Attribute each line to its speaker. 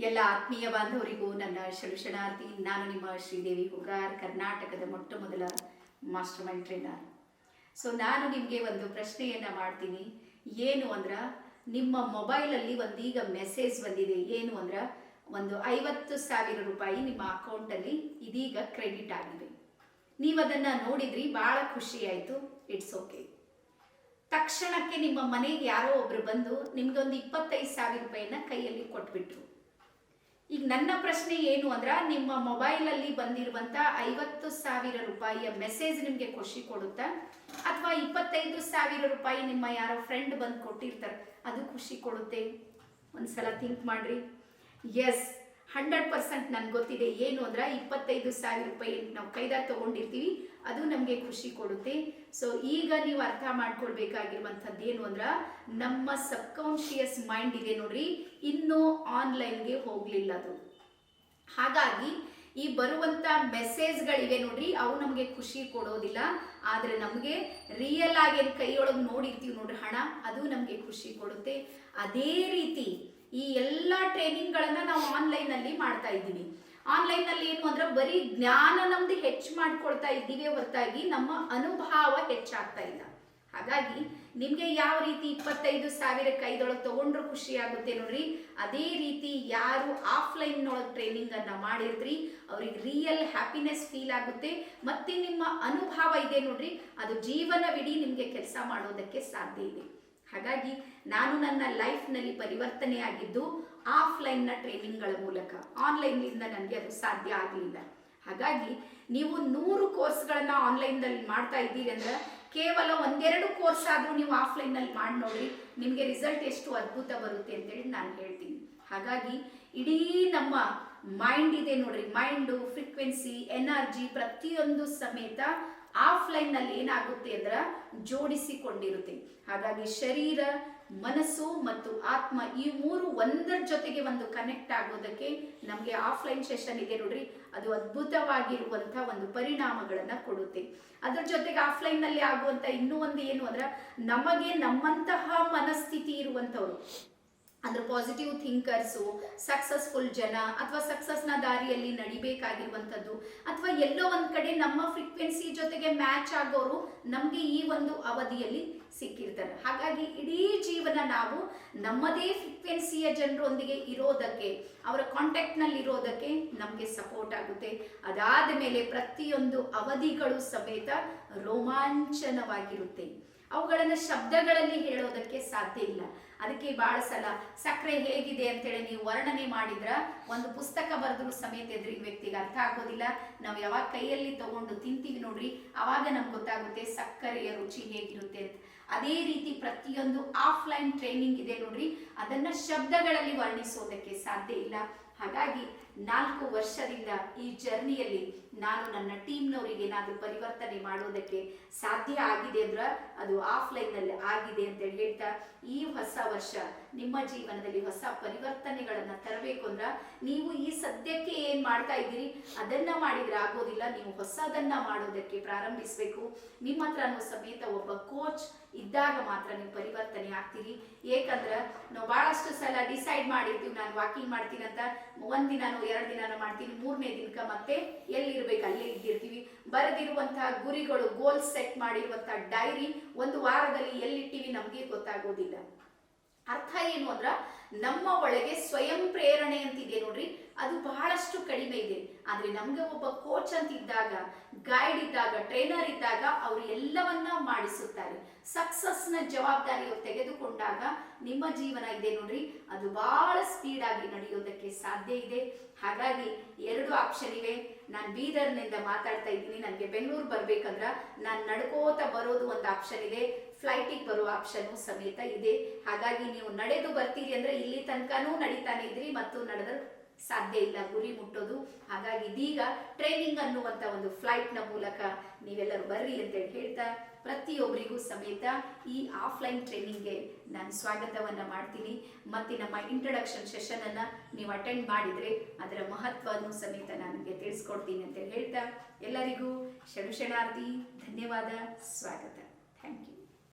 Speaker 1: ಎಲ್ಲ ಆತ್ಮೀಯ ಬಾಂಧವರಿಗೂ ನನ್ನ ಶಲುಷಣಾರ್ಥಿ ನಾನು ನಿಮ್ಮ ಶ್ರೀದೇವಿ ಹುಗಾರ್ ಕರ್ನಾಟಕದ ಮೊಟ್ಟ ಮೊದಲ ಮಾಸ್ಟರ್ ಮೈಂಡ್ ಟ್ರೈನರ್. ಸೊ ನಾನು ನಿಮಗೆ ಒಂದು ಪ್ರಶ್ನೆಯನ್ನು ಮಾಡ್ತೀನಿ. ಏನು ಅಂದ್ರೆ, ನಿಮ್ಮ ಮೊಬೈಲಲ್ಲಿ ಒಂದೀಗ ಮೆಸೇಜ್ ಬಂದಿದೆ. ಏನು ಅಂದ್ರೆ, ಒಂದು ಐವತ್ತು ಸಾವಿರ ರೂಪಾಯಿ ನಿಮ್ಮ ಅಕೌಂಟಲ್ಲಿ ಇದೀಗ ಕ್ರೆಡಿಟ್ ಆಗಿದೆ. ನೀವು ಅದನ್ನ ನೋಡಿದ್ರಿ, ಭಾಳ ಖುಷಿ ಆಯಿತು. ಇಟ್ಸ್ ಓಕೆ ತಕ್ಷಣಕ್ಕೆ ನಿಮ್ಮ ಮನೆಗೆ ಯಾರೋ ಒಬ್ರು ಬಂದು ನಿಮ್ಗೊಂದು ಇಪ್ಪತ್ತೈದು ಸಾವಿರ ರೂಪಾಯಿನ ಕೈಯಲ್ಲಿ ಕೊಟ್ಬಿಟ್ರು. ಈಗ ನನ್ನ ಪ್ರಶ್ನೆ ಏನು ಅಂದ್ರೆ ನಿಮ್ಮ ಮೊಬೈಲಲ್ಲಿ ಬಂದಿರುವಂತ ಐವತ್ತು ಸಾವಿರ ರೂಪಾಯಿಯ ಮೆಸೇಜ್ ನಿಮಗೆ ಖುಷಿ ಕೊಡುತ್ತಾ? ಅಥವಾ ಇಪ್ಪತ್ತೈದು ಸಾವಿರ ರೂಪಾಯಿ ನಿಮ್ಮ ಯಾರೋ ಫ್ರೆಂಡ್ ಬಂದು ಕೊಟ್ಟಿರ್ತಾರೆ, ಅದು ಖುಷಿ ಕೊಡುತ್ತೆ? ಒಂದ್ಸಲ ಥಿಂಕ್ ಮಾಡ್ರಿ. ಎಸ್ ಹಂಡ್ರೆಡ್ ಪರ್ಸೆಂಟ್ ನನ್ಗೆ ಗೊತ್ತಿದೆ ಏನು ಅಂದ್ರೆ ಇಪ್ಪತ್ತೈದು ಸಾವಿರ ರೂಪಾಯಿ ನಾವು ಕೈದಾಗ ತಗೊಂಡಿರ್ತೀವಿ, ಅದು ನಮಗೆ ಖುಷಿ ಕೊಡುತ್ತೆ. ಸೊ ಈಗ ನೀವು ಅರ್ಥ ಮಾಡ್ಕೊಳ್ಬೇಕಾಗಿರುವಂಥದ್ದು ಏನು ಅಂದ್ರೆ ನಮ್ಮ ಸಬ್ಕಾನ್ಶಿಯಸ್ ಮೈಂಡ್ ಇದೆ ನೋಡ್ರಿ, ಇನ್ನೂ ಆನ್ಲೈನ್ಗೆ ಹೋಗಲಿಲ್ಲ ಅದು. ಹಾಗಾಗಿ ಈ ಬರುವಂತ ಮೆಸೇಜ್ಗಳಿವೆ ನೋಡ್ರಿ, ಅವು ನಮಗೆ ಖುಷಿ ಕೊಡೋದಿಲ್ಲ. ಆದರೆ ನಮಗೆ ರಿಯಲ್ ಆಗಿ ಕೈಯೊಳಗೆ ನೋಡಿರ್ತೀವಿ ನೋಡ್ರಿ ಹಣ, ಅದು ನಮಗೆ ಖುಷಿ ಕೊಡುತ್ತೆ. ಅದೇ ರೀತಿ ಈ ಎಲ್ಲ ಟ್ರೈನಿಂಗ್ಗಳನ್ನ ನಾವು ಆನ್ಲೈನ್ ಅಲ್ಲಿ ಮಾಡ್ತಾ ಇದ್ದೀವಿ. ಆನ್ಲೈನ್ ಅಲ್ಲಿ ಏನು ಅಂದ್ರೆ ಬರೀ ಜ್ಞಾನ ನಮ್ದು ಹೆಚ್ಚು ಮಾಡ್ಕೊಳ್ತಾ ಇದ್ದೀವಿ ಹೊರತಾಗಿ ನಮ್ಮ ಅನುಭವ ಹೆಚ್ಚಾಗ್ತಾ ಇಲ್ಲ. ಹಾಗಾಗಿ ನಿಮ್ಗೆ ಯಾವ ರೀತಿ ಇಪ್ಪತ್ತೈದು ಸಾವಿರ ಕೈದೊಳಗೆ ತಗೊಂಡ್ರು ಖುಷಿ ಆಗುತ್ತೆ ನೋಡ್ರಿ. ಅದೇ ರೀತಿ ಯಾರು ಆಫ್ಲೈನ್ ಒಳಗೆ ಟ್ರೈನಿಂಗ್ ಅನ್ನ ಮಾಡಿರ್ತ್ರಿ ಅವ್ರಿಗೆ ರಿಯಲ್ ಹ್ಯಾಪಿನೆಸ್ ಫೀಲ್ ಆಗುತ್ತೆ. ಮತ್ತೆ ನಿಮ್ಮ ಅನುಭವ ಇದೆ ನೋಡ್ರಿ, ಅದು ಜೀವನವಿಡೀ ನಿಮ್ಗೆ ಕೆಲಸ ಮಾಡೋದಕ್ಕೆ ಸಾಧ್ಯ ಇದೆ. ಹಾಗಾಗಿ ನಾನು ನನ್ನ ಲೈಫ್ನಲ್ಲಿ ಪರಿವರ್ತನೆ ಆಗಿದ್ದು ಆಫ್ಲೈನ್ನ ಟ್ರೈನಿಂಗ್ಗಳ ಮೂಲಕ. ಆನ್ಲೈನ್ನಿಂದ ನನಗೆ ಅದು ಸಾಧ್ಯ ಆಗಲಿಲ್ಲ. ಹಾಗಾಗಿ ನೀವು ನೂರು ಕೋರ್ಸ್ಗಳನ್ನು ಆನ್ಲೈನ್ದಲ್ಲಿ ಮಾಡ್ತಾ ಇದ್ದೀರಿ ಅಂದ್ರೆ ಕೇವಲ ಒಂದೆರಡು ಕೋರ್ಸ್ ಆದರೂ ನೀವು ಆಫ್ಲೈನಲ್ಲಿ ಮಾಡಿ ನೋಡಿ ನಿಮಗೆ ರಿಸಲ್ಟ್ ಎಷ್ಟು ಅದ್ಭುತ ಬರುತ್ತೆ ಅಂತೇಳಿ ನಾನು ಹೇಳ್ತೀನಿ. ಹಾಗಾಗಿ ಇಡೀ ನಮ್ಮ ಮೈಂಡ್ ಇದೆ ನೋಡ್ರಿ. ಮೈಂಡು, ಫ್ರೀಕ್ವೆನ್ಸಿ, ಎನರ್ಜಿ ಪ್ರತಿಯೊಂದು ಸಮೇತ ಆಫ್ಲೈನ್ನಲ್ಲಿ ಏನಾಗುತ್ತೆ ಅಂದ್ರೆ ಜೋಡಿಸಿಕೊಂಡಿರುತ್ತೆ. ಹಾಗಾಗಿ ಶರೀರ, ಮನಸ್ಸು ಮತ್ತು ಆತ್ಮ ಈ ಮೂರು ಒಂದರ ಜೊತೆಗೆ ಒಂದು ಕನೆಕ್ಟ್ ಆಗೋದಕ್ಕೆ ನಮಗೆ ಆಫ್ಲೈನ್ ಸೆಷನ್ ಇದೆ ನೋಡ್ರಿ, ಅದು ಅದ್ಭುತವಾಗಿರುವಂತ ಒಂದು ಪರಿಣಾಮಗಳನ್ನ ಕೊಡುತ್ತೆ. ಅದ್ರ ಜೊತೆಗೆ ಆಫ್ಲೈನ್ನಲ್ಲಿ ಆಗುವಂತ ಇನ್ನೂ ಒಂದು ಏನು ಅಂದ್ರೆ, ನಮಗೆ ನಮ್ಮಂತಹ ಮನಸ್ಥಿತಿ ಇರುವಂತವ್ರು ಅಂದ್ರೆ ಪಾಸಿಟಿವ್ ಥಿಂಕರ್ಸು ಸಕ್ಸಸ್ಫುಲ್ ಜನ ಅಥವಾ ಸಕ್ಸಸ್ನ ದಾರಿಯಲ್ಲಿ ನಡಿಬೇಕಾಗಿರುವಂಥದ್ದು. ಅಥವಾ ಎಲ್ಲೋ ಒಂದು ಕಡೆ ನಮ್ಮ ಫ್ರೀಕ್ವೆನ್ಸಿ ಜೊತೆಗೆ ಮ್ಯಾಚ್ ಆಗೋರು ನಮಗೆ ಈ ಒಂದು ಅವಧಿಯಲ್ಲಿ ಸಿಕ್ಕಿರ್ತಾರೆ ಹಾಗಾಗಿ ಇಡೀ ಜೀವನ ನಾವು ನಮ್ಮದೇ ಫ್ರೀಕ್ವೆನ್ಸಿಯ ಜನರೊಂದಿಗೆ ಇರೋದಕ್ಕೆ, ಅವರ ಕಾಂಟ್ಯಾಕ್ಟ್ನಲ್ಲಿ ಇರೋದಕ್ಕೆ ನಮಗೆ ಸಪೋರ್ಟ್ ಆಗುತ್ತೆ. ಅದಾದ ಮೇಲೆ ಪ್ರತಿಯೊಂದು ಅವಧಿಗಳು ಸಮೇತ ರೋಮಾಂಚನವಾಗಿರುತ್ತೆ. ಅವುಗಳನ್ನು ಶಬ್ದಗಳಲ್ಲಿ ಹೇಳೋದಕ್ಕೆ ಸಾಧ್ಯ ಇಲ್ಲ. ಅದಕ್ಕೆ ಬಹಳ ಸಲ ಸಕ್ಕರೆ ಹೇಗಿದೆ ಅಂತೇಳಿ ನೀವು ವರ್ಣನೆ ಮಾಡಿದ್ರ ಒಂದು ಪುಸ್ತಕ ಬರೆದ್ರು ಸಮೇತ ಎದುರಿಗೆ ವ್ಯಕ್ತಿಗೆ ಅರ್ಥ ಆಗೋದಿಲ್ಲ. ನಾವು ಯಾವಾಗ ಕೈಯಲ್ಲಿ ತಗೊಂಡು ತಿಂತೀವಿ ನೋಡ್ರಿ, ಅವಾಗ ನಮ್ಗೆ ಗೊತ್ತಾಗುತ್ತೆ ಸಕ್ಕರೆಯ ರುಚಿ ಹೇಗಿರುತ್ತೆ ಅಂತ. ಅದೇ ರೀತಿ ಪ್ರತಿಯೊಂದು ಆಫ್ಲೈನ್ ಟ್ರೈನಿಂಗ್ ಇದೆ ನೋಡ್ರಿ, ಅದನ್ನ ಶಬ್ದಗಳಲ್ಲಿ ವರ್ಣಿಸೋದಕ್ಕೆ ಸಾಧ್ಯ ಇಲ್ಲ. ಹಾಗಾಗಿ ನಾಲ್ಕು ವರ್ಷದಿಂದ ಈ ಜರ್ನಿಯಲ್ಲಿ ನಾನು ನನ್ನ ಟೀಮ್ನವರಿಗೆ ಏನಾದರೂ ಪರಿವರ್ತನೆ ಮಾಡೋದಕ್ಕೆ ಸಾಧ್ಯ ಆಗಿದೆ ಅಂದ್ರೆ ಅದು ಆಫ್ಲೈನ್ನಲ್ಲಿ ಆಗಿದೆ ಅಂತ ಹೇಳ್ತಾ, ಈ ಹೊಸ ವರ್ಷ ನಿಮ್ಮ ಜೀವನದಲ್ಲಿ ಹೊಸ ಪರಿವರ್ತನೆಗಳನ್ನ ತರಬೇಕು ಅಂದ್ರೆ ನೀವು ಈ ಸದ್ಯಕ್ಕೆ ಏನ್ ಮಾಡ್ತಾ ಇದ್ದೀರಿ, ಅದನ್ನ ಮಾಡಿದ್ರೆ ಆಗೋದಿಲ್ಲ, ನೀವು ಹೊಸದನ್ನ ಮಾಡೋದಕ್ಕೆ ಪ್ರಾರಂಭಿಸಬೇಕು. ನಿಮ್ಮ ಸಮೇತ ಒಬ್ಬ ಕೋಚ್ ಇದ್ದಾಗ ಮಾತ್ರ ನೀವು ಪರಿವರ್ತನೆ ಆಗ್ತೀರಿ. ಏಕಂದ್ರೆ ನಾವು ಬಹಳಷ್ಟು ಸಲ ಡಿಸೈಡ್ ಮಾಡಿರ್ತೀವಿ, ನಾನು ವಾಕಿಂಗ್ ಮಾಡ್ತೀನಿ ಅಂತ ಒಂದಿನ ಎರಡು ದಿನ ಮಾಡ್ತೀನಿ, ಮೂರನೇ ದಿನಕ್ಕೆ ಮತ್ತೆ ಎಲ್ಲಿರ್ಬೇಕು? ಅಲ್ಲೇ ಇದ್ದಿರ್ತೀವಿ. ಬರೆದಿರುವಂತಹ ಗುರಿಗಳು ಗೋಲ್ ಸೆಟ್ ಮಾಡಿರುವಂತಹ ಡೈರಿ ಒಂದು ವಾರದಲ್ಲಿ ಎಲ್ಲಿಟ್ಟಿವಿ ನಮಗೆ ಗೊತ್ತಾಗೋದಿಲ್ಲ. ಅರ್ಥ ಏನು ಅಂದ್ರ, ನಮ್ಮ ಒಳಗೆ ಸ್ವಯಂ ಪ್ರೇರಣೆ ಅಂತಿದೆ ನೋಡ್ರಿ. ಅದು ಬಹಳಷ್ಟು ಕಡಿಮೆ ಇದೆ. ಆದ್ರೆ ನಮ್ಗೆ ಒಬ್ಬ ಕೋಚ್ ಅಂತ ಇದ್ದಾಗ ಗೈಡ್ ಇದ್ದಾಗ ಟ್ರೈನರ್ ಇದ್ದಾಗ ಅವರು ಎಲ್ಲವನ್ನ ಮಾಡಿಸುತ್ತಾರೆ. ಸಕ್ಸಸ್ನ ಜವಾಬ್ದಾರಿ ಅವ್ರು ತೆಗೆದುಕೊಂಡಾಗ ನಿಮ್ಮ ಜೀವನ ಇದೆ ನೋಡ್ರಿ. ಅದು ಬಹಳ ಸ್ಪೀಡ್ ಆಗಿ ನಡೆಯೋದಕ್ಕೆ ಸಾಧ್ಯ ಇದೆ. ಹಾಗಾಗಿ ಎರಡು ಆಪ್ಷನ್ ಇವೆ. ನಾನು ಬೀದರ್ನಿಂದ ಮಾತಾಡ್ತಾ ಇದ್ದೀನಿ. ನನಗೆ ಬೆಂಗಳೂರು ಬರ್ಬೇಕಂದ್ರ ನಾನು ನಡ್ಕೋತ ಬರೋದು ಒಂದು ಆಪ್ಷನ್ ಇದೆ. ಫ್ಲೈಟಿಗೆ ಬರುವ ಆಪ್ಷನ್ ಸಮೇತ ಇದೆ. ಹಾಗಾಗಿ ನೀವು ನಡೆದು ಬರ್ತೀರಿ ಅಂದ್ರೆ ಇಲ್ಲಿ ತನಕನೂ ನಡೀತಾನೆ ಇದ್ರಿ ಮತ್ತು ನಡೆದ್ರೆ ಸಾಧ್ಯ ಇಲ್ಲ, ಗುರಿ ಮುಟ್ಟೋದು. ಹಾಗಾಗಿ ಇದೀಗ ಟ್ರೈನಿಂಗ್ ಅನ್ನುವಂತ ಒಂದು ಫ್ಲೈಟ್ನ ಮೂಲಕ ನೀವೆಲ್ಲರೂ ಬರ್ರಿ ಅಂತ ಹೇಳ್ತಾ ಪ್ರತಿಯೊಬ್ಬರಿಗೂ ಸಮೇತ ಈ ಆಫ್ಲೈನ್ ಟ್ರೈನಿಂಗ್ಗೆ ನಾನು ಸ್ವಾಗತವನ್ನ ಮಾಡ್ತೀನಿ. ಮತ್ತೆ ನಮ್ಮ ಇಂಟ್ರಡಕ್ಷನ್ ಸೆಷನ್ ಅನ್ನ ನೀವು ಅಟೆಂಡ್ ಮಾಡಿದ್ರೆ ಅದರ ಮಹತ್ವವನ್ನು ಸಮೇತ ನನಗೆ ತಿಳಿಸ್ಕೊಡ್ತೀನಿ ಅಂತ ಹೇಳ್ತಾ ಎಲ್ಲರಿಗೂ ಶರಣಾರ್ಥಿ ಧನ್ಯವಾದ, ಸ್ವಾಗತ. Thank you